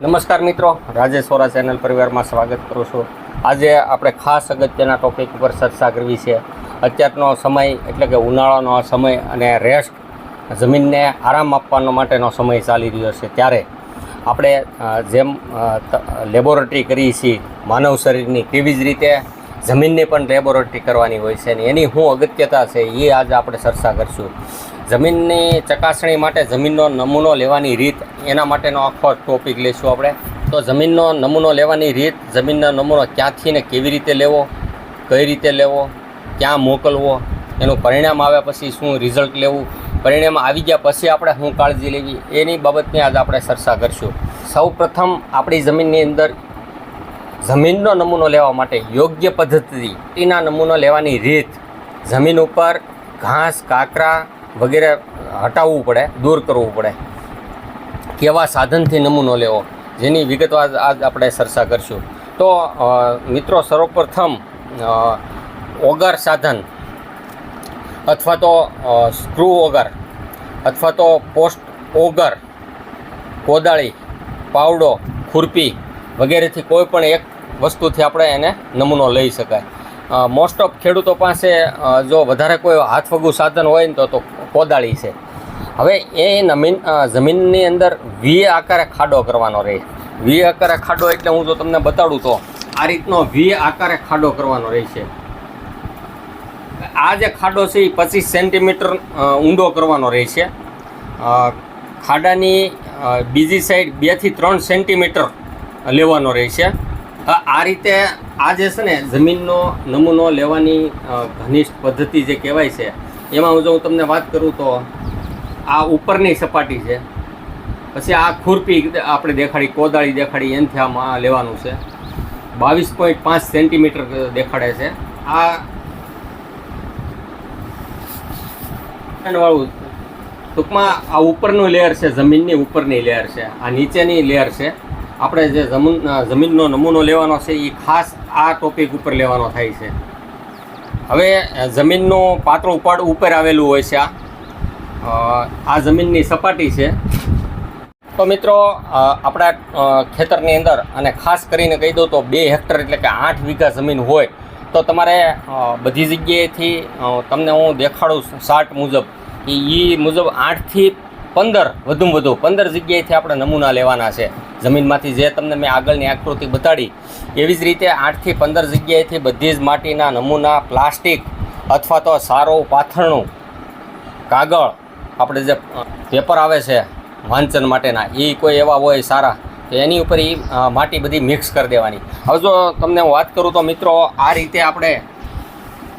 નમસ્કાર મિત્રો, રાજેશ વોરા ચેનલ પરિવારમાં સ્વાગત કરું છું. આજે આપણે ખાસ અગત્યના ટોપિક ઉપર ચર્ચા કરવી છે. અત્યારનો સમય એટલે કે ઉનાળાનો સમય અને રેસ્ટ જમીનને આરામ આપવાનો માટેનો સમય ચાલી રહ્યો છે. ત્યારે આપણે જેમ લેબોરેટરી કરીએ છીએ, માનવ શરીરની તેવી જ રીતે જમીનની પણ લેબોરેટરી કરવાની હોય છે. અને એની શું અગત્યતા છે એ આજે આપણે ચર્ચા કરીશું. જમીનની ચકાસણી માટે જમીનનો નમૂનો લેવાની રીત, એના માટેનો આખો ટોપિક લઈશું આપણે. તો જમીનનો નમૂનો લેવાની રીત, જમીનનો નમૂનો ક્યાંથી ને કેવી રીતે લેવો, કઈ રીતે લેવો, ક્યાં મોકલવો, એનું પરિણામ આવ્યા પછી શું રિઝલ્ટ લેવું, પરિણામ આવી ગયા પછી આપણે શું કાળજી લેવી, એની બાબતની આજે આપણે ચર્ચા કરીશું. સૌ પ્રથમ આપણી જમીનની અંદર જમીનનો નમૂનો લેવા માટે યોગ્ય પદ્ધતિ એના નમૂનો લેવાની રીત, જમીન ઉપર ઘાસ, કાંકરા વગેરે હટાવવું પડે, દૂર કરવું પડે. કેવા સાધનથી નમૂનો લેવો, જેની વિગતવાર આજ આપણે ચર્ચા કરીશું. તો મિત્રો, સર્વપ્રથમ ઓગર સાધન અથવા તો સ્ક્રૂ ઓગર અથવા તો પોસ્ટ ઓગર, કોદાળી, પાવડો, ખુરપી વગેરેથી કોઈ પણ એક વસ્તુથી આપણે એને નમૂનો લઈ શકાય. મોસ્ટ ઓફ ખેડૂતો પાસે જો વધારે કોઈ હાથવગું સાધન હોય ને તો કોદાળી છે. હવે એ નમીન જમીનની અંદર વી આકારે ખાડો કરવાનો રહે. વી આકારે ખાડો એટલે હું જો તમને બતાડું તો, આ રીતનો વી આકારે ખાડો કરવાનો રહેશે આ જે ખાડો છે એ પચીસ સેન્ટીમીટર ઊંડો કરવાનો રહેશે ખાડાની બીજી સાઈડ બેથી ત્રણ સેન્ટીમીટર લેવાનો રહેશે આ રીતે આ જે છે ને, જમીનનો નમૂનો લેવાની ઘનિષ્ઠ પદ્ધતિ જે કહેવાય છે એમાં હું જો હું તમને વાત કરું તો આ ઉપરની સપાટી છે. પછી આ ખુરપી આપણે દેખાડી, કોદાળી દેખાડી, એનથી આમાં લેવાનું છે. બાવીસ પોઈન્ટ પાંચ સેન્ટીમીટર દેખાડે છે. આ વાળું ટૂંકમાં આ ઉપરનું લેયર છે, જમીનની ઉપરની લેયર છે. આ નીચેની લેયર છે. આપણે જે જમીન, જમીનનો નમૂનો લેવાનો છે એ ખાસ આ ટોપિક ઉપર લેવાનો થાય છે. હવે જમીનનું પાતળું પડ ઉપર આવેલું હોય છે આ. આ જમીનની સપાટી છે. તો મિત્રો આપણા ખેતરની અંદર, અને ખાસ કરીને કહી દઉં તો બે હેક્ટર એટલે કે આઠ વીઘા જમીન હોય, તો તમારે બધી જગ્યાએથી તમને હું દેખાડું શાર્ટ મુજબ. કે એ મુજબ આઠથી પંદર, વધુમાં વધુ પંદર જગ્યાએથી આપણે નમૂના લેવાના છે. જમીનમાંથી જે તમને મેં આગળની આકૃતિ બતાડી, એવી જ રીતે આઠથી પંદર જગ્યાએથી બધી જ માટીના નમૂના, પ્લાસ્ટિક અથવા તો સારું પાથરણું, કાગળ, આપણે જે પેપર આવે છે, વાંચન માટેના, એ કોઈ એવા હોય સારા, તો એની ઉપર એ માટી બધી મિક્સ કરી દેવાની. હવે જો તમને હું વાત કરું તો મિત્રો, આ રીતે આપણે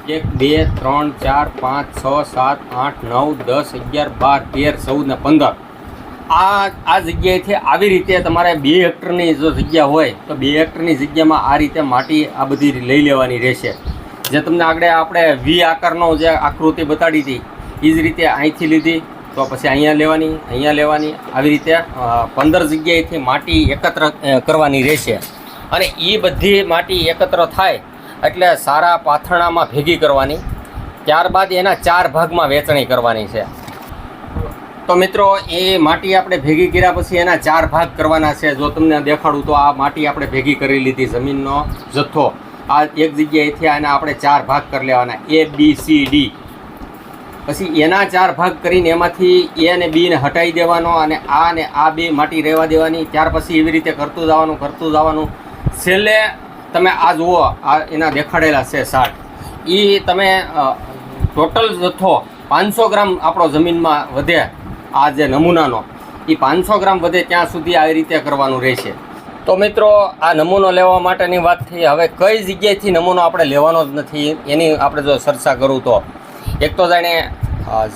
એક, બે, ત્રણ, ચાર, પાંચ, છ, સાત, આઠ, નવ, દસ, અગિયાર, બાર, તેર, ચૌદ ને પંદર. આ આ જગ્યાએથી આવી રીતે તમારે બે હેક્ટરની જો જગ્યા હોય, તો બે હેક્ટરની જગ્યામાં આ રીતે માટી આ બધી લઈ લેવાની રહેશે. જે તમને આગળ આપણે વી આકારનો જે આકૃતિ બતાડી હતી એ જ રીતે અહીંથી લીધી, તો પછી અહીંયા લેવાની અહીંયા લેવાની, આવી રીતે પંદર જગ્યાએથી માટી એકત્ર કરવાની રહેશે. અને એ બધી માટી એકત્ર થાય એટલે સારા પાથરણામાં ભેગી કરવાની. ત્યારબાદ એના ચાર ભાગમાં વેચણી કરવાની છે. તો મિત્રો, એ માટી આપણે ભેગી કર્યા પછી એના ચાર ભાગ કરવાના છે. જો તમને દેખાડું તો આ માટી આપણે ભેગી કરી લીધી જમીનનો જથ્થો. આ એક જગ્યાએથી આના આપણે ચાર ભાગ કરી લેવાના. એ બી સી ડી પછી એના ચાર ભાગ કરીને એમાંથી એ અને બીને હટાવી દેવાનો અને આ અને આ બે માટી રહેવા દેવાની. ત્યાર પછી એવી રીતે કરતું જવાનું કરતું જવાનું. છેલ્લે તમે આ જુઓ, આ એના દેખાડેલા છે શાક એ તમે ટોટલ જથ્થો પાંચસો ગ્રામ આપણો જમીનમાં વધે આ જે નમૂનાનો. એ પાંચસો ગ્રામ વધે ત્યાં સુધી આવી રીતે કરવાનું રહેશે. તો મિત્રો, આ નમૂનો લેવા માટેની વાત થઈ. હવે કઈ જગ્યાએથી નમૂનો આપણે લેવાનો જ નથી, એની આપણે જો ચર્ચા કરું તો. એક તો જાણે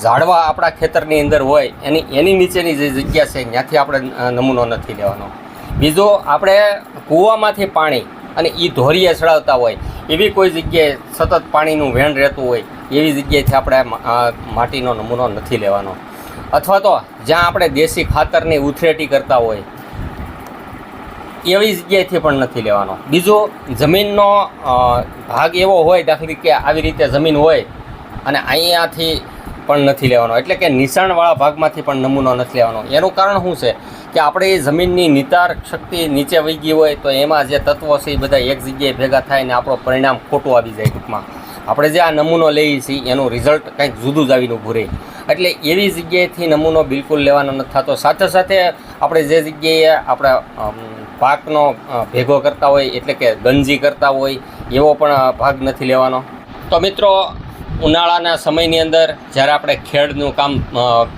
ઝાડવા આપણા ખેતરની અંદર હોય, એની એની નીચેની જે જગ્યા છે, ત્યાંથી આપણે નમૂનો નથી લેવાનો. બીજો, આપણે કૂવામાંથી પાણી અને એ ધોરીએ ચડાવતા હોય. એવી કોઈ જગ્યાએ સતત પાણીનું વહેણ રહેતું હોય, એવી જગ્યાએથી આપણે માટીનો નમૂનો નથી લેવાનો. અથવા તો જ્યાં આપણે દેશી ખાતરની ઉથરેટી કરતા હોય, એવી જગ્યાએથી પણ નથી લેવાનો. બીજો જમીનનો ભાગ એવો હોય દાખલા કે આવી રીતે જમીન હોય અને અહીંયાથી પણ નથી લેવાનો. એટલે કે નિશાણવાળા ભાગમાંથી પણ નમૂનો નથી લેવાનો. એનું કારણ શું છે? કે આપણે એ જમીનની નિતાર શક્તિ નીચે વહી ગઈ હોય તો એમાં જે તત્વો છે એ બધા એક જગ્યાએ ભેગા થાય ને આપણો પરિણામ ખોટું આવી જાય ટૂંકમાં. આપણે જે આ નમૂનો લઈએ છીએ, એનું રિઝલ્ટ કંઈક જુદું જ આવીને ઊભું રહે. એટલે એવી જગ્યાએથી નમૂનો બિલકુલ લેવાનો નથી થતો. સાથે સાથે આપણે જે જગ્યાએ આપણે પાકનો ભેગો કરતા હોય, એટલે કે ગંજી કરતા હોય, એવો પણ ભાગ નથી લેવાનો. તો મિત્રો ઉનાળાના સમયની અંદર જ્યારે આપણે ખેડનું કામ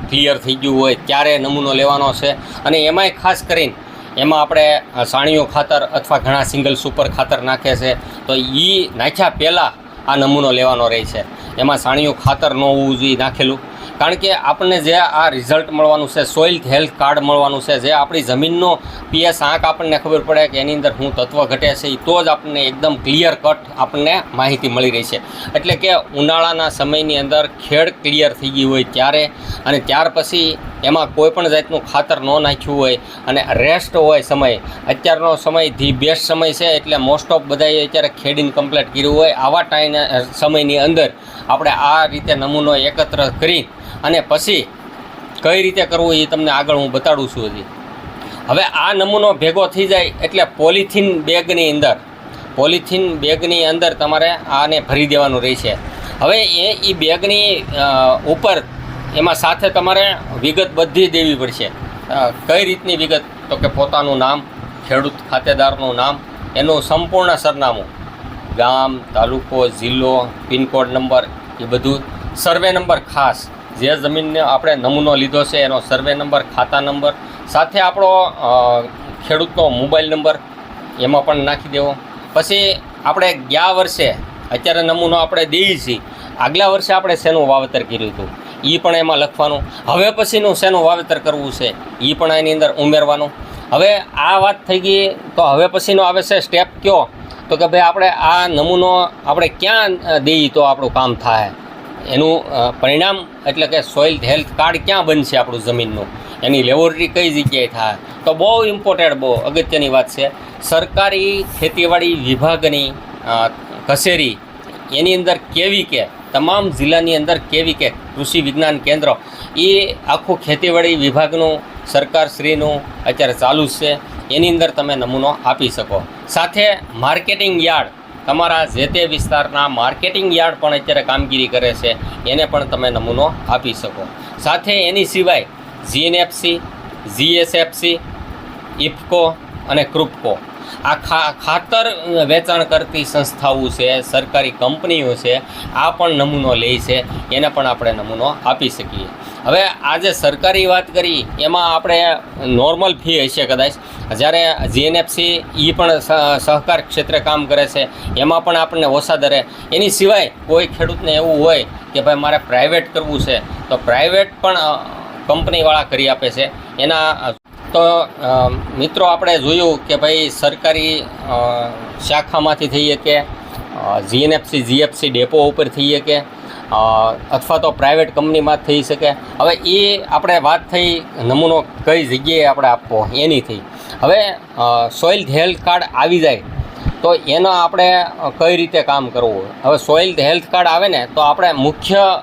ક્લિયર થઈ ગયું હોય ત્યારે નમૂનો લેવાનો છે. અને એમાંય ખાસ કરીને એમાં આપણે સાણીઓ ખાતર અથવા ઘણા સિંગલ સુપર ખાતર નાખે છે. તો એ નાખ્યા પહેલાં આ નમૂનો લેવાનો રહે છે. એમાં સાણીઓ ખાતર ન હોવું જોઈએ, નાખેલું. કારણ કે આપણને જે આ રિઝલ્ટ મળવાનું છે સોઇલ હેલ્થ કાર્ડ મળવાનું છે, જે આપણી જમીનનો પીએસ આંક આપણને ખબર પડે કે એની અંદર શું તત્વ ઘટે છે એ તો જ આપણને એકદમ ક્લિયર કટ આપણને માહિતી મળી રહી છે. એટલે કે ઉનાળાના સમયની અંદર ખેડ ક્લિયર થઈ ગઈ હોય ત્યારે અને ત્યાર પછી એમાં કોઈપણ જાતનું ખાતર ન નાખ્યું હોય અને રેસ્ટ હોય સમય, અત્યારનો સમય ધી બેસ્ટ સમય છે એટલે મોસ્ટ ઓફ બધાએ અત્યારે ખેડીને કમ્પ્લીટ કર્યું હોય. આવા ટાઈમ સમયની અંદર આપણે આ રીતે નમૂનો એકત્ર કરી અને પછી કઈ રીતે કરવું એ તમને આગળ હું બતાડું છું હજી. હવે આ નમૂનો ભેગો થઈ જાય એટલે પોલિથીન બેગની અંદર. પોલિથીન બેગની અંદર તમારે આને ભરી દેવાનું રહેશે. હવે એ એ બેગની ઉપર એમાં સાથે તમારે વિગત બધી દેવી પડશે. કઈ રીતની વિગત? તો કે પોતાનું નામ, ખેડૂત ખાતેદારનું નામ, એનું સંપૂર્ણ સરનામું. ગામ, તાલુકો, જિલ્લો, પિનકોડ નંબર, એ બધું. સર્વે નંબર ખાસ. જે જમીનને આપણે નમૂનો લીધો છે, એનો સર્વે નંબર ખાતા નંબર સાથે આપણો ખેડૂતનો મોબાઈલ નંબર એમાં પણ નાખી દેવો. પછી આપણે ગયા વર્ષે અત્યારે નમૂનો આપણે દઈએ છીએ. આગલા વર્ષે આપણે શેનું વાવેતર કર્યું હતું? એ પણ એમાં લખવાનું. હવે પછીનું શેનું વાવેતર કરવું છે? એ પણ એની અંદર ઉમેરવાનું. હવે આ વાત થઈ ગઈ, તો હવે પછીનો આવે છે સ્ટેપ કયો? તો કે ભાઈ આપણે આ નમૂનો આપણે ક્યાં દઈએ તો આપણું કામ થાય? એનું પરિણામ એટલે કે સોઇલ હેલ્થ કાર્ડ ક્યાં બનશે આપણું જમીનનું? એની લેબોરેટરી કઈ જગ્યાએ થાય? તો બહુ ઇમ્પોર્ટન્ટ બહુ અગત્યની વાત છે. સરકારી ખેતીવાડી વિભાગની કસેરી એની અંદર કેવી કે, તમામ જિલ્લાની અંદર કેવી કે કૃષિ વિજ્ઞાન કેન્દ્ર, એ આખું ખેતીવાડી વિભાગનું, સરકારશ્રીનું અત્યારે ચાલુ છે. એની અંદર તમે નમૂનો આપી શકો. સાથે માર્કેટિંગ યાર્ડ તમારા જે તે વિસ્તારના માર્કેટિંગ યાર્ડ પણ અત્યારે કામગીરી કરે છે, એને પણ તમે નમૂનો આપી શકો. સાથે એની સિવાય જીએનએફસી જીએસએફસી ઇફકો અને ક્રુપકો આ ખાતર વેચાણ કરતી સંસ્થાઓ છે, સરકારી કંપનીઓ છે, આ પણ નમૂનો લે છે, એને પણ આપણે નમૂનો આપી શકીએ. હવે આજે સરકારી વાત કરી, એમાં આપણે નોર્મલ ફી હશે કદાચ. જ્યારે જીએનએફસી એ પણ સહકાર ક્ષેત્રે કામ કરે છે, એમાં પણ આપણને ઓછા દરે. એની સિવાય કોઈ ખેડૂતને એવું હોય કે ભાઈ મારે પ્રાઇવેટ કરવું છે, તો પ્રાઇવેટ પણ કંપનીવાળા કરી આપે છે. એના તો મિત્રો, આપણે જોયું કે ભાઈ સરકારી શાખામાંથી થઈએ કે જીએનએફસી જીએફસી ડેપો ઉપર થઈએ કે અથવા તો પ્રાઇવેટ કંપનીમાં થઈ શકે. હવે એ આપણે વાત થઈ, નમૂનો કઈ જગ્યાએ આપણે આપવો એની થઈ હવે સોઇલ હેલ્થ કાર્ડ આવી જાય, તો એનો આપણે કઈ રીતે કામ કરવું? હવે સોઇલ હેલ્થ કાર્ડ આવે ને, તો આપણે મુખ્ય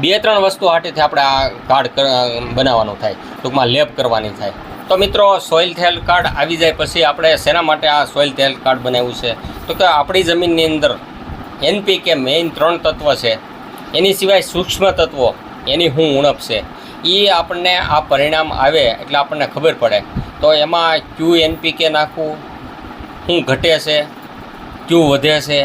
બે ત્રણ વસ્તુ હાટેથી આપણે આ કાર્ડ કર- બનાવવાનું થાય. ટૂંકમાં લેબ કરવાની થાય. તો મિત્રો સોઇલ હેલ્થ કાર્ડ આવી જાય પછી આપણે શેના માટે આ સોઇલ હેલ્થ કાર્ડ બનાવ્યું છે? તો કે આપણી જમીનની અંદર એનપીકે મેઇન ત્રણ તત્વ છે. એની સિવાય સૂક્ષ્મ તત્વો, એની હું ઉણપ છે. એ આપણને આ પરિણામ આવે એટલે આપણને ખબર પડે. તો એમાં ક્યુ એનપીકે નાખવું શું ઘટે છે ક્યુ વધે છે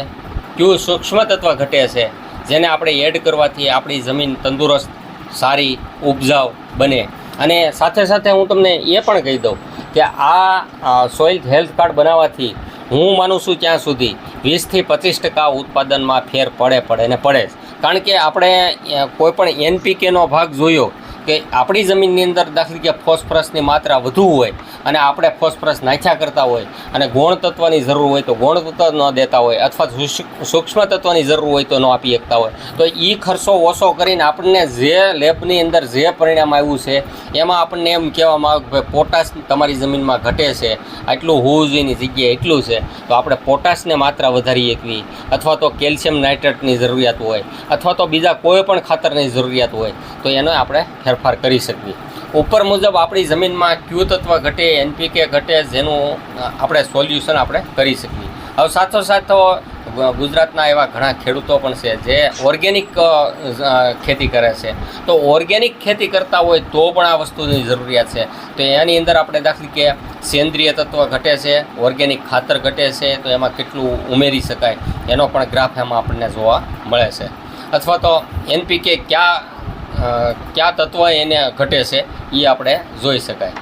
ક્યુ સૂક્ષ્મ તત્વ ઘટે છે. જેને આપણે એડ કરવાથી આપણી જમીન તંદુરસ્ત, સારી ઉપજાઉ બને. અને સાથે સાથે હું તમને એ પણ કહી દઉં કે આ સોઇલ હેલ્થ કાર્ડ બનાવવાથી હું માનું છું ત્યાં સુધી વીસથી પચીસ ટકા ઉત્પાદનમાં ફેર પડે પડે ને પડે કારણ કે આપણે કોઈપણ એનપીકેનો ભાગ જોયો કે આપણી જમીનની અંદર દાખલા કે ફોસ્ફરસની માત્રા વધુ હોય અને આપણે ફોસ્ફરસ નાખ્યા કરતા હોય અને ગૌણ તત્વની જરૂર હોય તો ગૌણ તત્વ ન દેતા હોય અથવા સૂક્ષ્મ- તત્વની જરૂર હોય તો ન આપી શકતા હોય, તો એ ખર્ચો ઓછો કરીને આપણને જે લેબની અંદર જે પરિણામ આવ્યું છે, એમાં આપણને એમ કહેવામાં આવે કે પોટાશ તમારી જમીનમાં ઘટે છે, આટલું હોવું જોઈએની જગ્યાએ એટલું છે, તો આપણે પોટાશને માત્રા વધારી શકવી, અથવા તો કેલ્શિયમ નાઇટ્રેટની જરૂરિયાત હોય, અથવા તો બીજા કોઈ પણ ખાતરની જરૂરિયાત હોય, તો એનો આપણે ફેરફાર કરી શકીએ. ઉપર મુજબ આપણી જમીનમાં ક્યુ તત્વ ઘટે, એનપીકે ઘટે, જેનું આપણે સોલ્યુશન આપણે કરી શકીએ. હવે સાથોસાથ ગુજરાતના એવા ઘણા ખેડૂતો પણ છે જે ઓર્ગેનિક ખેતી કરે છે. તો ઓર્ગેનિક ખેતી કરતા હોય તો પણ આ વસ્તુની જરૂરિયાત છે. તો એની અંદર આપણે દાખલી કે સેન્દ્રિય તત્વ ઘટે છે, ઓર્ગેનિક ખાતર ઘટે છે, તો એમાં કેટલું ઉમેરી શકાય, એનો પણ ગ્રાફ એમાં આપણને જોવા મળે છે. અથવા તો એનપીકે કયા કયા તત્વ એને ઘટે છે એ આપણે જોઈ શકાય.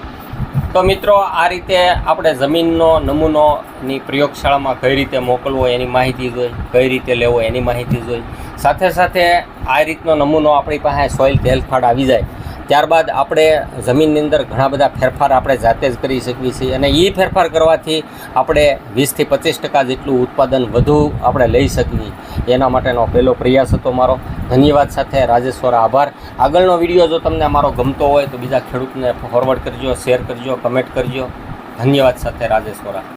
તો મિત્રો, આ રીતે આપણે જમીનનો નમૂનોની પ્રયોગશાળામાં કઈ રીતે મોકલવો એની માહિતી જોઈ, કઈ રીતે લેવો એની માહિતી જોઈ. સાથે સાથે આ રીતનો નમૂનો આપણી પાસે સોઇલ તેલફાડ આવી જાય. ત્યારબાદ આપણે જમીનની અંદર ઘણા બધા ફેરફાર આપણે જાતે જ કરી શકીએ છીએ અને એ ફેરફાર કરવાથી આપણે વીસથી પચીસ ટકા જેટલું ઉત્પાદન વધુ આપણે લઈ શકીએ. એના માટેનો પહેલો પ્રયાસ હતો મારો. ધન્યવાદ સાથે રાજેશ્વર આભાર. આગળનો વીડિયો જો તમને મારો ગમતો હોય તો બીજા ખેડૂતને ફોરવર્ડ કરજો શેર કરજો કમેન્ટ કરજો. ધન્યવાદ સાથે રાજેશ્વરા